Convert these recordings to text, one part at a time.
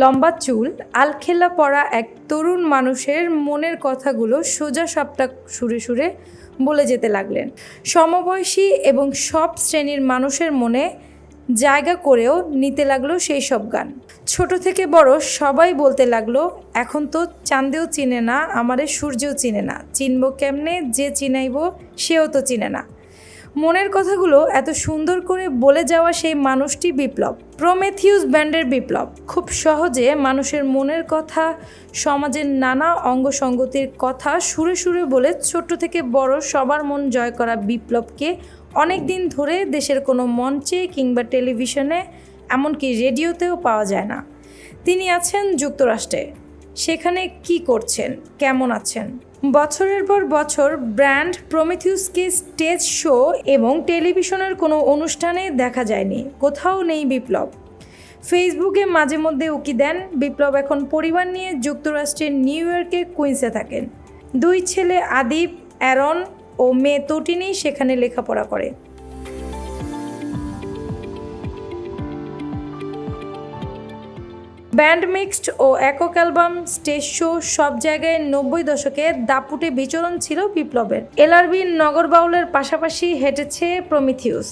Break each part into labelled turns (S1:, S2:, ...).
S1: লম্বা চুল আলখেলা পরা এক তরুণ মানুষের মনের কথাগুলো সোজা সাপটা সুরে সুরে বলে যেতে লাগলেন। সমবয়সী এবং সব শ্রেণির মানুষের মনে জায়গা করেও নিতে লাগল সেই সব গান। ছোট থেকে বড় সবাই বলতে লাগল, এখন তো চাঁদেও চিনে না, আমারে সূর্যও চিনে না। চিনব কেমনে? যে চিনাইব, সেও তো চিনে না। মনের কথাগুলো এত সুন্দর করে বলে যাওয়া সেই মানুষটি বিপ্লব। প্রমেথিউস ব্যান্ডের বিপ্লব। খুব সহজে মানুষের মনের কথা, সমাজের নানা অঙ্গসঙ্গতির কথা সুরে সুরে বলে ছোট্ট থেকে বড় সবার মন জয় করা বিপ্লবকে অনেক দিন ধরে দেশের কোনো মঞ্চে কিংবা টেলিভিশনে, এমনকি রেডিওতেও পাওয়া যায় না। তিনি আছেন যুক্তরাষ্ট্রে। সেখানে কি করছেন? কেমন আছেন? বছরের পর বছর ব্র্যান্ড প্রমিথিউসকে স্টেজ শো এবং টেলিভিশনের কোনো অনুষ্ঠানে দেখা যায়নি। কোথাও নেই বিপ্লব। ফেসবুকে মাঝে মধ্যে উকি দেন। বিপ্লব এখন পরিবার নিয়ে যুক্তরাষ্ট্রের নিউ ইয়র্কে কুইন্সে থাকেন। দুই ছেলে আদিপ অ্যারন ও মেয়ে তটিনি সেখানে লেখাপড়া করে। ব্যান্ড মিক্সড ও একক অ্যালবাম, স্টেজ শো, সব জায়গায় নব্বই দশকে দাপুটে বিচরণ ছিল বিপ্লবের। এলআরবি নগর বাউলের পাশাপাশি হেঁটেছে প্রমিথিউস।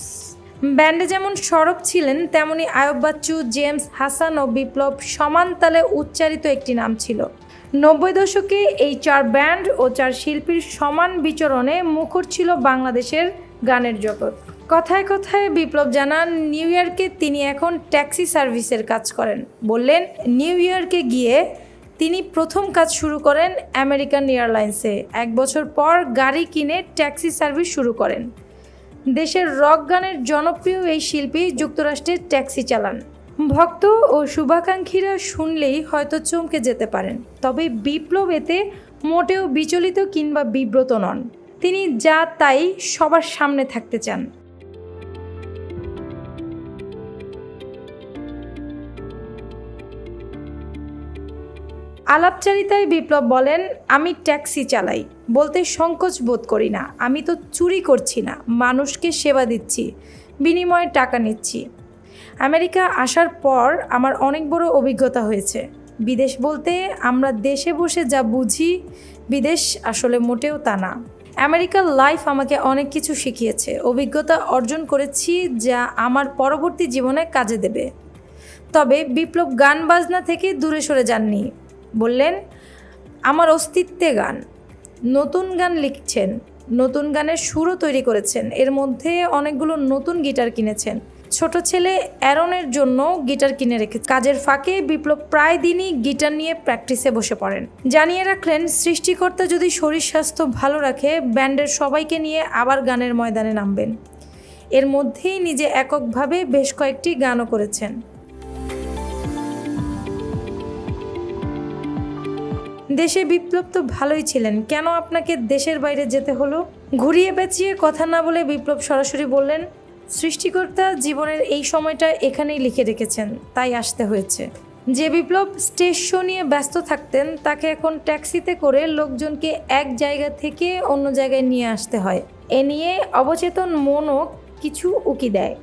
S1: ব্যান্ডে যেমন সরব ছিলেন, তেমনি আয়ব বাচ্চু, জেমস হাসান ও বিপ্লব সমান তালে উচ্চারিত একটি নাম ছিল। নব্বই দশকে এই চার ব্যান্ড ও চার শিল্পীর সমান বিচরণে মুখর ছিল বাংলাদেশের গানের জগৎ। কথায় কথায় বিপ্লব জানান, নিউ ইয়র্কে তিনি এখন ট্যাক্সি সার্ভিসের কাজ করেন। বললেন, নিউ ইয়র্কে গিয়ে তিনি প্রথম কাজ শুরু করেন আমেরিকান এয়ারলাইন্সে। এক বছর পর গাড়ি কিনে ট্যাক্সি সার্ভিস শুরু করেন। দেশের রক গানের জনপ্রিয় এই শিল্পী যুক্তরাষ্ট্রে ট্যাক্সি চালান। ভক্ত ও শুভাকাঙ্ক্ষীরা শুনলেই হয়তো চমকে যেতে পারেন। তবে বিপ্লব এতে মোটেও বিচলিত কিংবা বিব্রত নন। তিনি যা তাই সবার সামনে থাকতে চান। আলাপচারিতায় বিপ্লব বলেন, আমি ট্যাক্সি চালাই। বলতে সংকোচ বোধ করি না। আমি তো চুরি করছি না। মানুষকে সেবা দিচ্ছি। বিনিময়ে টাকা নিচ্ছি। আমেরিকা আসার পর আমার অনেক বড় অভিজ্ঞতা হয়েছে। বিদেশ বলতে আমরা দেশে বসে যা বুঝি, বিদেশ আসলে মোটেও তা না। আমেরিকার লাইফ আমাকে অনেক কিছু শিখিয়েছে। অভিজ্ঞতা অর্জন করেছি যা আমার পরবর্তী জীবনে কাজে দেবে। তবে বিপ্লব গান বাজনা থেকে দূরে সরে যাননি। বললেন, আমার অস্তিত্বে গান। নতুন গান লিখছেন, নতুন গানের সুরও তৈরি করেছেন। এর মধ্যে অনেকগুলো নতুন গিটার কিনেছেন। ছোট ছেলে অ্যারনের জন্য গিটার কিনে রেখে কাজের ফাঁকে বিপ্লব প্রায় দিনই গিটার নিয়ে প্র্যাকটিসে বসে পড়েন। জানিয়ে রাখলেন, সৃষ্টিকর্তা যদি শরীর স্বাস্থ্য ভালো রাখে, ব্যান্ডের সবাইকে নিয়ে আবার গানের ময়দানে নামবেন। এর মধ্যেই নিজে এককভাবে বেশ কয়েকটি গানও করেছেন। দেশে বিপ্লব তো ভালোই ছিলেন। কেন আপনাকে দেশের বাইরে যেতে হলো? ঘুরিয়ে পেঁচিয়ে কথা না বলে বিপ্লব সরাসরি বললেন, সৃষ্টিকর্তা জীবনের এই সময়টা এখানেই লিখে রেখেছেন, তাই আসতে হয়েছে। যে বিপ্লব স্টেজ শো নিয়ে ব্যস্ত থাকতেন, তাকে এখন ট্যাক্সিতে করে লোকজনকে এক জায়গা থেকে অন্য জায়গায় নিয়ে আসতে হয়। এ নিয়ে অবচেতন মনও কিছু উকি দেয়।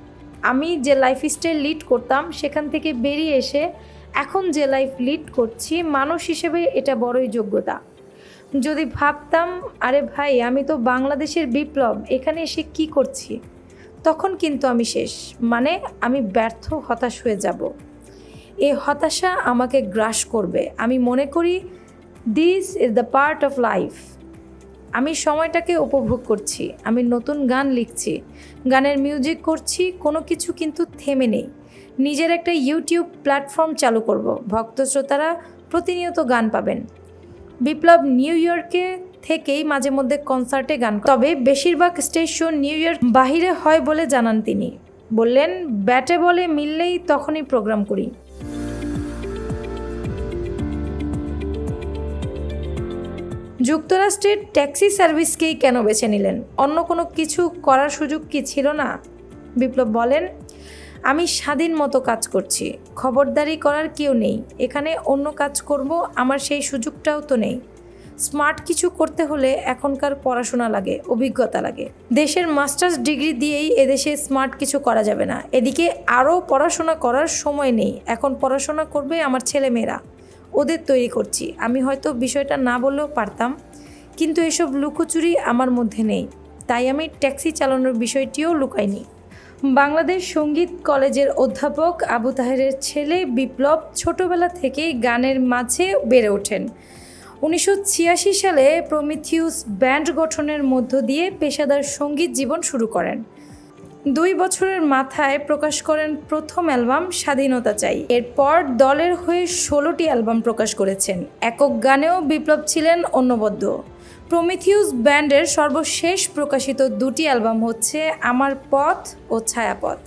S1: আমি যে লাইফস্টাইল লিড করতাম, সেখান থেকে বেরিয়ে এসে এখন যে লাইফ লিড করছি, মানুষ হিসেবে এটা বড়ই যোগ্যতা। যদি ভাবতাম, আরে ভাই, আমি তো বাংলাদেশের বিপ্লব, এখানে এসে কি করছি? তখন কিন্তু আমি শেষ মানে আমি ব্যর্থ, হতাশ হয়ে যাব। এই হতাশা আমাকে গ্রাস করবে। আমি মনে করি this is the part of life আমি সময়টাকে উপভোগ করছি, আমি নতুন গান লিখছি, গানের মিউজিক করছি, কোনো কিছু কিন্তু থেমে নেই। নিজের একটা ইউটিউব প্ল্যাটফর্ম চালু করব। ভক্ত শ্রোতারা প্রতিনিয়ত গান পাবেন। বিপ্লব নিউ ইয়র্কে থেকেই মাঝে মধ্যে কনসার্টে গান তবে বেশিরভাগ স্টেজ শো নিউ ইয়র্ক বাহিরে হয় বলে জানান তিনি। বললেন, ব্যাটে বলে মিললেই তখনই প্রোগ্রাম করি। যুক্তরাষ্ট্রের ট্যাক্সি সার্ভিসকেই কেন বেছে নিলেন? অন্য কোনো কিছু করার সুযোগ কি ছিল না? বিপ্লব বলেন আমি স্বাধীন মতো কাজ করছি। খবরদারি করার কেউ নেই। এখানে অন্য কাজ করব, আমার সেই সুযোগটাও তো নেই। স্মার্ট কিছু করতে হলে এখনকার পড়াশোনা লাগে, অভিজ্ঞতা লাগে। দেশের মাস্টার্স ডিগ্রি দিয়েই এদেশে স্মার্ট কিছু করা যাবে না। এদিকে আরও পড়াশোনা করার সময় নেই। এখন পড়াশোনা করবে আমার ছেলেমেয়েরা। ওদের তৈরি করছি। আমি হয়তো বিষয়টা না বললেও পারতাম, কিন্তু এসব লুকোচুরি আমার মধ্যে নেই। তাই আমি ট্যাক্সি চালানোর বিষয়টিও লুকাইনি। বাংলাদেশ সংগীত কলেজের অধ্যাপক আবু তাহেরের ছেলে বিপ্লব ছোটবেলা থেকেই গানের মাঝে বেড়ে ওঠেন। উনিশশো ছিয়াশি সালে প্রমিথিউস ব্যান্ড গঠনের মধ্য দিয়ে পেশাদার সংগীত জীবন শুরু করেন। দুই বছরের মাথায় প্রকাশ করেন প্রথম অ্যালবাম স্বাধীনতা চাই। এরপর দলের হয়ে ষোলোটি অ্যালবাম প্রকাশ করেছেন। একক গানেও বিপ্লব ছিলেন অন্যবদ্য। প্রমিথিউস ব্যান্ডের সর্বশেষ প্রকাশিত দুটি অ্যালবাম হচ্ছে আমার পথ ও ছায়াপথ।